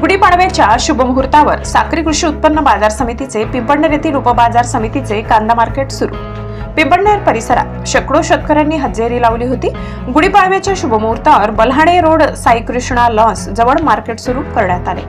गुढीपाडव्याच्या शुभमुहूर्तावर साक्री कृषी उत्पन्न बाजार समितीचे पिंपळनेर येथील उपबाजार समितीचे कांदा मार्केट सुरू. पिंपळनेर परिसरात शेकडो शेतकऱ्यांनी हजेरी लावली होती. गुढीपाडव्याच्या शुभमुहूर्तावर बल्हाणे रोड साई कृष्णा लॉन्स जवळ मार्केट सुरू करण्यात आले.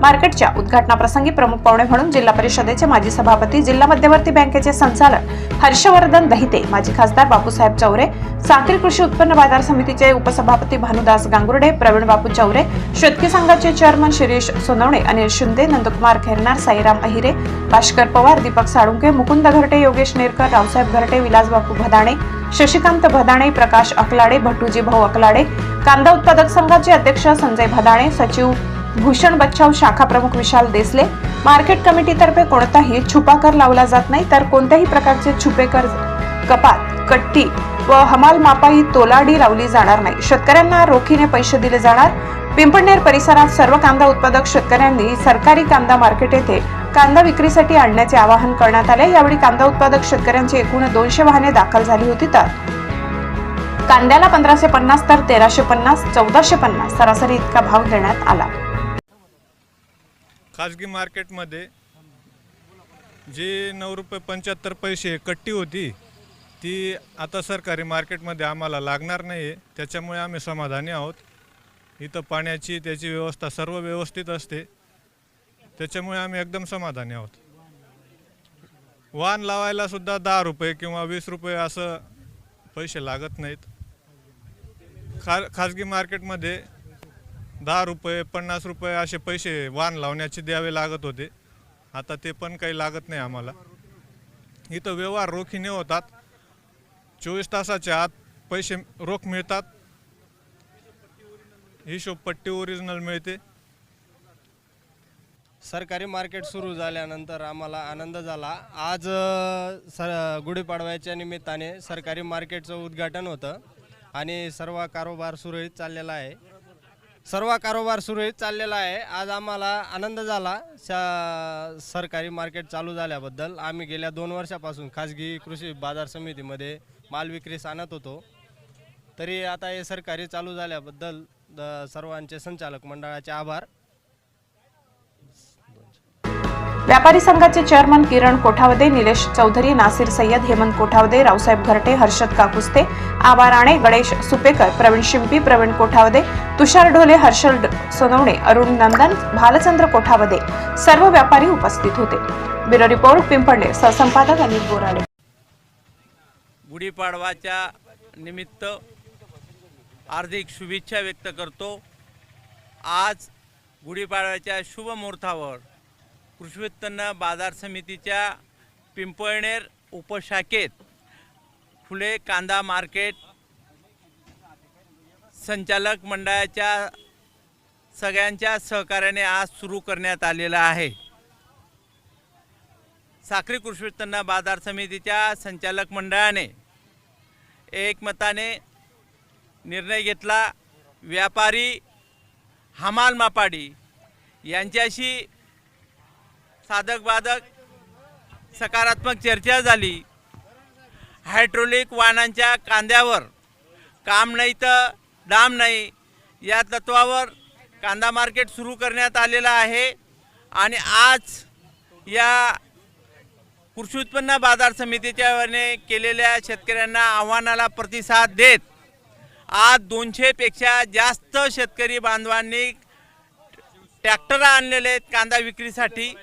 मार्केटच्या उद्घाटनाप्रसंगी प्रमुख पाहुणे म्हणून जिल्हा परिषदेचे माजी सभापती जिल्हा मध्यवर्ती बँकेचे संचालक हर्षवर्धन दहिते माजी खासदार बापूसाहेब चौरे साखर कृषी उत्पन्न बाजार समितीचे उपसभापती भानुदास गांगुर्डे प्रवीण बापू चौरे शेतकी संघाचे चेअरमन शिरीष सोनवणे अनिल शिंदे नंदकुमार खेरनार साईराम अहिरे भास्कर पवार दीपक साळुंके मुकुंद घरटे योगेश नेरकर रावसाहेब घरटे विलास बापू भदाणे शशिकांत भदाणे प्रकाश अकलाडे भटूजी भाऊ अकलाडे कांदा उत्पादक संघाचे अध्यक्ष संजय भदाणे सचिव भूषण बच्चाव शाखा प्रमुख विशाल देसले. मार्केट कमिटीतर्फे कोणताही छुपा कर लावला जात नाही तर कोणत्याही प्रकारचे छुपे कर कपात कट्टी व हमाल मापाई तोलाडी लावली जाणार नाही. शेतकऱ्यांना रोखीने पैसे दिले जाणार. पिंपळनेर परिसरात सर्व कांदा उत्पादक शेतकऱ्यांनी सरकारी कांदा मार्केट येथे कांदा विक्रीसाठी आणण्याचे आवाहन करण्यात आले. यावेळी कांदा उत्पादक शेतकऱ्यांची एकूण दोनशे वाहने दाखल झाली होती तर कांद्याला पंधराशे पन्नास तर तेराशे पन्नास चौदाशे पन्नास सरासरी इतका भाव देण्यात आला. खाजगी मार्केटमध्ये जी नऊ रुपये पंच्याहत्तर पैसे कट्टी होती ती आता सरकारी मार्केटमध्ये आम्हाला लागणार नाही आहे त्याच्यामुळे आम्ही समाधानी आहोत. इथं पाण्याची त्याची व्यवस्था सर्व व्यवस्थित असते. त्याच्यामुळे आम्ही एकदम समाधानी आहोत. वाहन लावायला सुद्धा दहा रुपये किंवा वीस रुपये असं पैसे लागत नाहीत. खा खाजगी मार्केटमध्ये दहा रुपये पन्नास रुपये असे पैसे वाहन लावण्याचे द्यावे लागत होते. आता ते पण काही लागत नाही आम्हाला. इथं व्यवहार रोखीने होतात. चोवीस तासाच्या आत पैसे रोख मिळतात. हिशोब पट्टी ओरिजिनल मिळते. सरकारी मार्केट सुरू झाल्यानंतर आम्हाला आनंद झाला. आज सर गुढीपाडव्याच्या निमित्ताने सरकारी मार्केटचं उद्घाटन होतं आणि सर्व कारोबार सुरळीत चाललेला आहे. सर्व कारोबार सुरळीत चाललेला आहे. आज आम्हाला आनंद झाला. श सरकारी मार्केट चालू झाल्याबद्दल आम्ही गेल्या दोन वर्षापासून खाजगी कृषी बाजार समितीमध्ये माल विक्रीस आणत होतो. तरी आता हे सरकारी चालू झाल्याबद्दल द- सर्वांचे संचालक मंडळाचे आभार. व्यापारी संघाचे चेअरमन किरण कोठावदे निलेश चौधरी नासिर सय्यद हेमंत कोठावदे रावसाहेब घरटे हर्षद काकुस्ते आबा राणे गणेश सुपेकर प्रवीण शिंपी प्रवीण कोठावदे तुषार ढोले हर्षल सोनवणे अरुण नंदन भालचंद्र कोठावदे सर्व व्यापारी उपस्थित होते. ब्युरो रिपोर्ट पिंपळणे सहसंपादक अनिल बोराडे. गुढीपाडवाच्या निमित्त हार्दिक शुभेच्छा व्यक्त करतो. आज गुढीपाडव्याच्या शुभ मुहूर्तावर कृषी उत्पन्न बाजार समितीच्या पिंपळनेर उपशाखेत फुले कांदा मार्केट संचालक मंडळाच्या सगळ्यांच्या सहकार्याने आज सुरू करण्यात आलेला आहे. साखरी कृषी उत्पन्न बाजार समितीच्या संचालक मंडळाने एकमताने निर्णय घेतला. व्यापारी हमाल मापाडी यांच्याशी साधक बाधक सकारात्मक चर्चा झाली. हायड्रोलिक वाहनांच्या कांद्यावर काम नाही तर दाम नाही या तत्वावर कांदा मार्केट सुरू करण्यात आलेला आहे. आणि आज या कृषी उत्पन्न बाजार समितीच्या वतीने केलेल्या शेतकऱ्यांना आव्हानाला प्रतिसाद देत आज दोनशेपेक्षा जास्त शेतकरी बांधवांनी ट्रॅक्टर आणलेले आहेत कांदा विक्रीसाठी.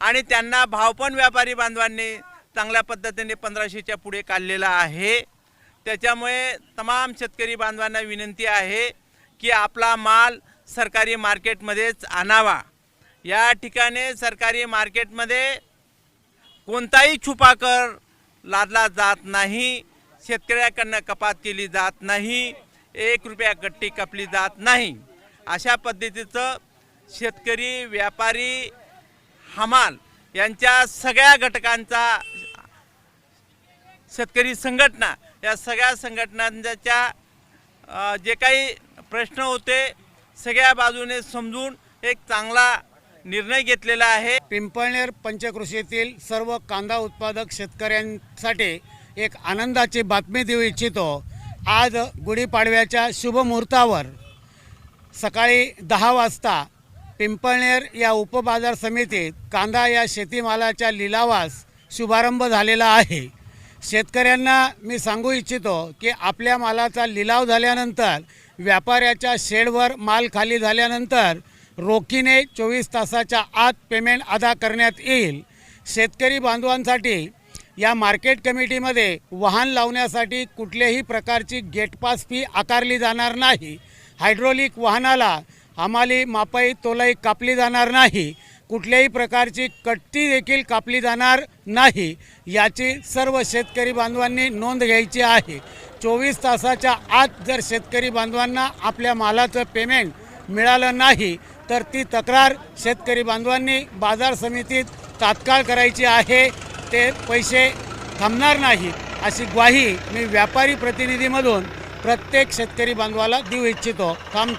आणि त्यांना भाव पण व्यापारी बांधवांनी चांगल्या पद्धतीने पंधराशेच्या पुढे काढलेला आहे. त्याच्यामुळे तमाम शेतकरी बांधवांना विनंती आहे की आपला माल सरकारी मार्केटमध्येच आणावा. या ठिकाणी सरकारी मार्केटमध्ये कोणताही छुपा कर लादला जात नाही शेतकऱ्याकडनं कपात केली जात नाही एक रुपया गट्टी कापली जात नाही. अशा पद्धतीचं शेतकरी व्यापारी हमाल यांच्या सगळ्या घटकांचा शेतकरी संघटना या सगळ्या संघटनांच्या जे काही प्रश्न होते सगळ्या बाजूने समजून एक चांगला निर्णय घेतलेला आहे. पिंपळनेर पंचकृषीतील सर्व कांदा उत्पादक शेतकऱ्यांसाठी एक आनंदाची बातमी देऊ इच्छितो. आज गुढीपाडव्याच्या शुभमुहूर्तावर सकाळी दहा वाजता पिंपळनेर या उपबाजार समितीत कांदा या शेतीमालाच्या लिलावास शुभारंभ झालेला आहे. शेतकऱ्यांना मी सांगू इच्छितो की आपल्या मालाचा लिलाव झाल्यानंतर व्यापाऱ्याच्या शेडवर माल खाली झाल्यानंतर रोखीने चोवीस तासाच्या आत पेमेंट अदा करण्यात येईल. शेतकरी बांधवांसाठी या मार्केट कमिटीमध्ये वाहन लावण्यासाठी कुठल्याही प्रकारची गेटपास फी आकारली जाणार नाही. हायड्रोलिक वाहनाला हमाली मापाई तोलाई कापली जाणार नाही. कुठल्याही प्रकारची कट्टी देखील कापली जाणार नाही. याची सर्व शेतकरी बांधवांनी नोंद घ्यायची आहे. चोवीस तासाच्या आत जर शेतकरी बांधवांना आपल्या मालाचं पेमेंट मिळालं नाही तर ती तक्रार शेतकरी बांधवांनी बाजार समितीत तात्काळ करायची आहे. ते पैसे थांबणार नाही. अशी ग्वाही मी व्यापारी प्रतिनिधीमधून प्रत्येक शेतकरी बांधवाला देऊ इच्छितो. थांबतो.